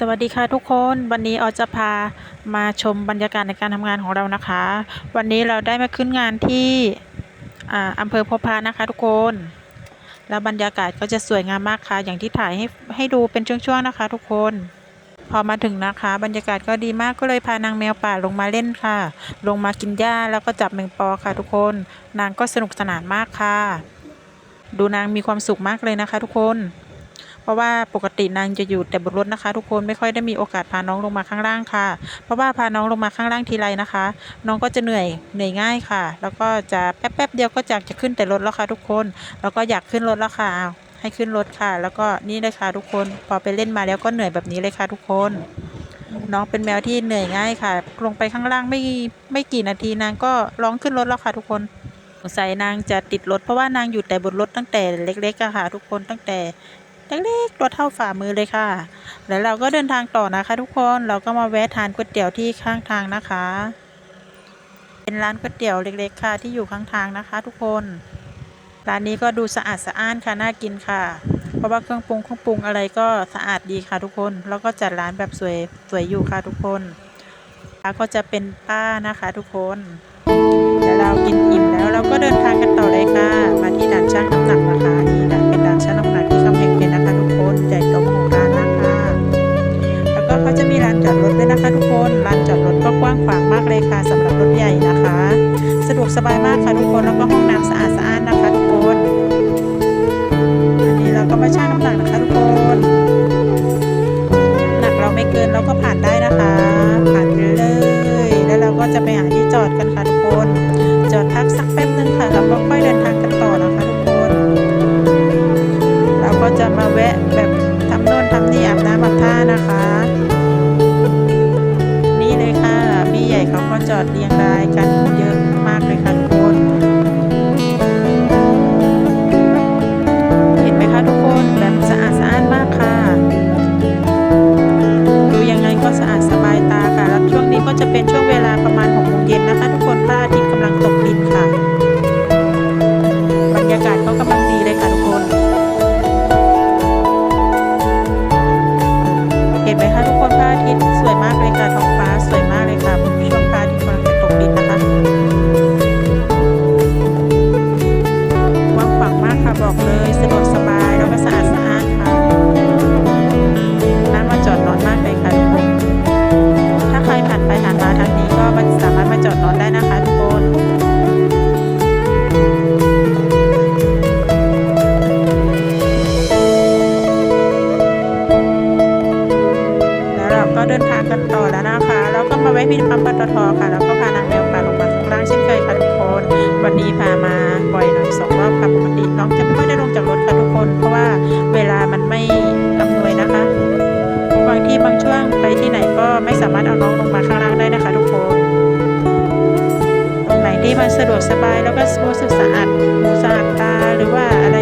สวัสดีค่ะทุกคนวันนี้ออจะพามาชมบรรยากาศในการทำงานของเรานะคะ วันนี้เราได้มาขึ้นงานที่อ่าอำเภอพบพระนะคะทุกคน แล้วบรรยากาศก็จะสวยงามมากค่ะ อย่างที่ถ่ายให้ให้ดูเป็นช่วงๆนะคะ ทุกคน พอมาถึงนะคะ บรรยากาศก็ดีมากก็เลยพานางแมวป่าลงมาเล่นค่ะ ลงมากินหญ้าแล้วก็จับแมงปอค่ะ ทุกคน นางก็สนุกสนานมากค่ะ ดูนางมีความสุขมากเลยนะคะ ทุกคน เพราะว่าปกตินางจะอยู่แต่บนรถนะคะ ทุกคนไม่ค่อยได้มีโอกาสพาน้องลงมาข้างล่างค่ะ เพราะว่าพาน้องลงมาข้างล่างทีไรนะคะ น้องก็จะเหนื่อยเหนื่อยง่ายค่ะ แล้วก็จะแป๊บๆเดียวก็อยากจะขึ้นแต่รถแล้วค่ะ ทุกคนแล้วก็อยากขึ้นรถแล้วค่ะให้ขึ้นรถค่ะ แล้วก็นี่เลยค่ะทุกคนพอไปเล่นมาแล้วก็เหนื่อยแบบนี้เลยค่ะ ทุกคนน้องเป็นแมวที่เหนื่อยง่ายค่ะ ลงไปข้างล่างไม่ไม่กี่นาทีนางก็ร้องขึ้นรถแล้วค่ะ ทุกคนสงสัยนางจะติดรถเพราะว่านางอยู่แต่บนรถตั้งแต่เล็กๆอะค่ะ ทุกคนตั้งแต่ เล็กๆตัวเท่าฝ่ามือเลยค่ะ แล้วเราก็เดินทางต่อนะคะ ทุกคนเราก็มาแวะทานก๋วยเตี๋ยวที่ข้างทางนะคะ เป็นร้านก๋วยเตี๋ยวเล็ก ๆ ค่ะที่อยู่ข้างทางนะคะ ทุกคนร้านนี้ก็ดูสะอาดสะอ้านค่ะน่ากินค่ะ เพราะว่าเครื่องปรุงเครื่องปรุงอะไรก็สะอาดดีค่ะทุกคน แล้วก็จัดร้านแบบสวยสวยอยู่ค่ะทุกคนแล้วก็จะเป็นป้านะคะทุกคนแล้วเรากินอิ่มแล้วเราก็เดินทางกันต่อเลยค่ะ มาที่ด่านช่างน้ำหนักนะ กสบายมากค่ะทุกคนแล้วก็ห้องน้ำสะอาดสะอานนะคะทุกคนอันนี้เราก็มาชั่งน้ำหนักนะคะทุกคนหนักเราไม่เกินเราก็ผ่านได้นะคะ ผ่านไปเลย แล้วเราก็จะไปหาที่จอดกันค่ะทุกคน จอดพักสักแป๊บนึงค่ะแล้วก็ค่อยเดินทางกันต่อนะคะทุกคน เราก็จะมาแวะแบบทำโน่นทำนี่อาบน้ำอาบท่านะคะนี่เลยค่ะพี่ใหญ่เขาก็จอดเรียงรายกัน แล้วก็มาแวะที่ปั๊มปตทค่ะ แล้วก็พานางแมวป่าลงมาข้างล่างเช่นเคยค่ะทุกคน วันนี้พามาบ่อยหน่อยสองรอบค่ะปกติน้องจะไม่ค่อยได้ลงจากรถค่ะทุกคน เพราะว่าเวลามันไม่อำนวยนะคะ บางที่บางช่วงไปที่ไหนก็ไม่สามารถเอาน้องลงมาข้างล่างได้นะคะ ทุกคนตรงไหนที่มันสะดวกสบายแล้วก็รู้สึกสะอาดหูสะอาดตาหรือว่าอะไร